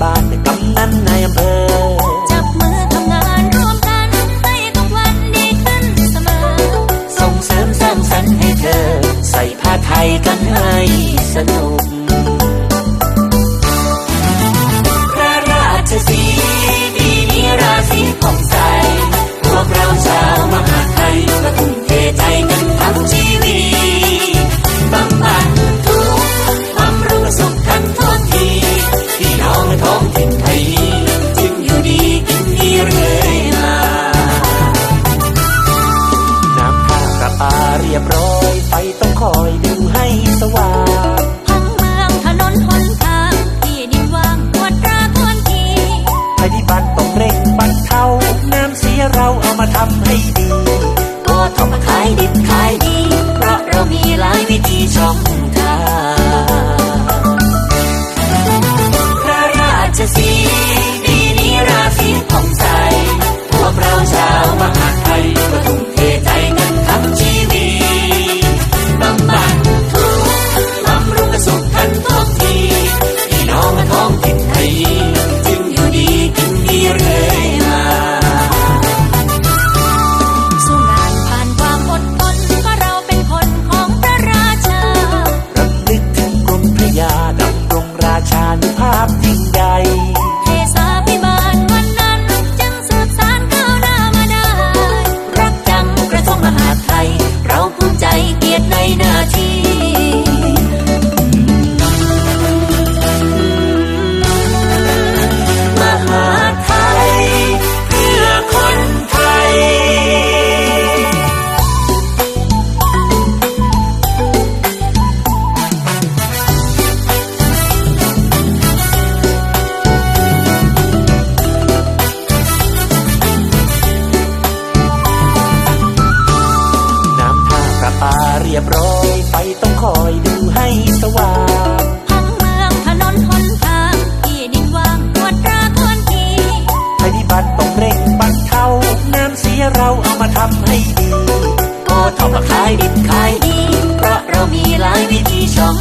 บ้านกำนันนายอำเภอ ภัยพิบัติต้องเร่งบรรเทาน้ำเสียเราเอามาทำให้ดีก็ทำมขายดิบขายดี ป่าเรียบร้อยไฟต้องคอยดูให้สว่างทั้งเมืองถนนหนทางที่ดินว่างปวดราทวนทีภัยพิบัติต้องเร่งบรรเทาน้ำเสียเราเอามาทำให้ดีก็ทำมาขายดิบขายดี เพราะเรามีหลายวิธีชม